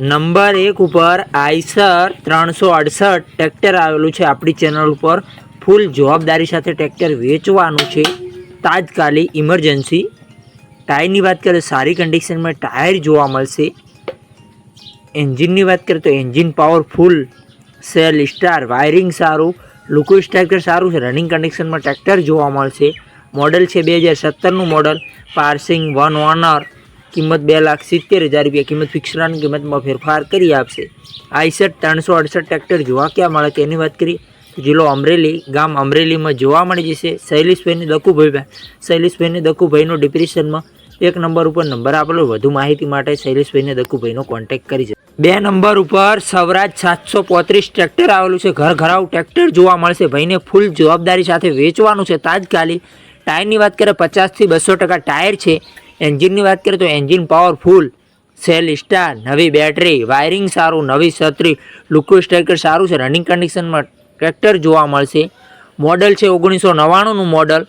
Number એક ઉપર Eicher ત્રણસો અડસઠ ટ્રેક્ટર આવેલું છે આપણી ચેનલ ઉપર. ફૂલ જવાબદારી સાથે ટ્રેક્ટર વેચવાનું છે. તાત્કાલિક ઇમરજન્સી. ટાયરની વાત કરીએ સારી કન્ડિશનમાં ટાયર જોવા મળશે. એન્જિનની વાત કરીએ તો engine powerful, self start, wiring સારું, લુકો સ્ટ્રક્ચર સારું છે, રનિંગ કન્ડિશનમાં ટ્રેક્ટર જોવા મળશે. મોડલ છે બે હજાર સત્તરનું મોડલ. Passing one owner. કિંમત બે લાખ સિત્તેર હજાર રૂપિયા કિંમત ફિક્સરાની કિંમતમાં ફેરફાર કરી આપશે. આઈસઠ ત્રણસો અડસઠ ટ્રેક્ટર જોવા ક્યાં મળે તેની વાત કરીએ જિલ્લો અમરેલી, ગામ અમરેલીમાં જોવા મળી જશે શૈલેષભાઈની દકુભાઈ શૈલેષભાઈને દકુભાઈનો ડિપ્રેશનમાં એક નંબર ઉપર નંબર આપેલો. વધુ માહિતી માટે શૈલેષભાઈને દકુભાઈનો કોન્ટેક્ટ કરી છે બે નંબર ઉપર સવરાજ સાતસો પોત્રીસ ટ્રેક્ટર આવેલું છે. ઘર ઘરાવ ટ્રેક્ટર જોવા મળશે. ભાઈને ફૂલ જવાબદારી સાથે વેચવાનું છે. તાજકાલી ટાયરની વાત કરીએ, પચાસથી બસો ટકા ટાયર છે. એન્જિનની વાત કરીએ તો એન્જિન પાવરફુલ સેલ સ્ટાર નવી બેટરી વાયરિંગ સારું, નવી છત્રી લુકો સ્ટ્રાઇકર સારું છે. રનિંગ કન્ડિશનમાં ટ્રેક્ટર જોવા મળશે. મોડલ છે ઓગણીસો નવ્વાણુંનું મોડલ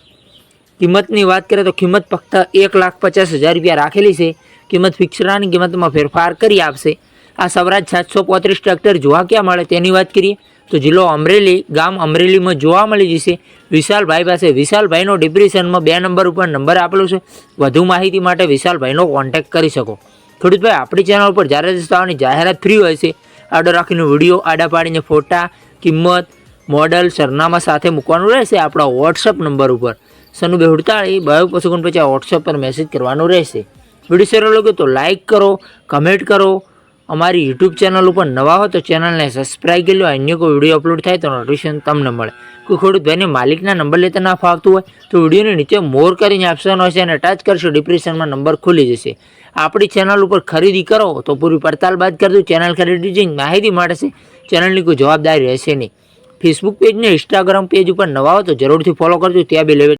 કિંમતની વાત કરીએ તો કિંમત ફક્ત એક લાખ પચાસ હજાર રૂપિયા રાખેલી છે. કિંમત ફિક્સરાની કિંમતમાં ફેરફાર કરી આપશે. આ સ્વરાજ સાતસો પોત્રીસ ટ્રેક્ટર જોવા ક્યાં મળે તેની વાત કરીએ તો જિલ્લો અમરેલી, ગામ અમરેલીમાં જોવા મળી જશે. વિશાલભાઈ પાસે વિશાલભાઈનો ડિપ્રેશનમાં બે નંબર ઉપર નંબર આપેલો છે. વધુ માહિતી માટે વિશાલભાઈનો કોન્ટેક્ટ કરી શકો. ખેડૂતભાઈ, આપણી ચેનલ ઉપર જ્યારે રસ્તાઓની જાહેરાત ફ્રી હોય છે, આડો રાખીને વીડિયો આડા પાડીને ફોટા, કિંમત, મોડલ, સરનામા સાથે મૂકવાનું રહેશે આપણા વોટ્સઅપ નંબર ઉપર. સનુ બે હુડતાળી બાયો પસુકન પછી વોટ્સઅપ પર મેસેજ કરવાનો રહેશે. વીડિયો સારો લાગ્યો તો લાઇક કરો કમેન્ટ કરો અમારી યુટ્યુબ ચેનલ ઉપર નવા હો તો ચેનલને સબસ્ક્રાઈબ કરી લો. અન્ય કોઈ વીડિયો અપલોડ થાય તો નોટિફિકેશન તમને મળે. કોઈ ખેડૂત ભાઈને માલિકના નંબર લેતા ના ફાવતું હોય તો વિડીયોની નીચે મોર કરીને આપવાનો હશે અને ટચ કરશો ડિપ્રેશનમાં નંબર ખુલી જશે. આપણી ચેનલ ઉપર ખરીદી કરો તો પૂરી પડતાલ બાદ કરજો. ચેનલ ખરીદી માહિતી મળશે ચેનલની કોઈ જવાબદારી રહેશે નહીં. ફેસબુક પેજ ને ઇન્સ્ટાગ્રામ પેજ ઉપર નવા હો તો જરૂરથી ફોલો કરજો. ત્યાં બી લેવે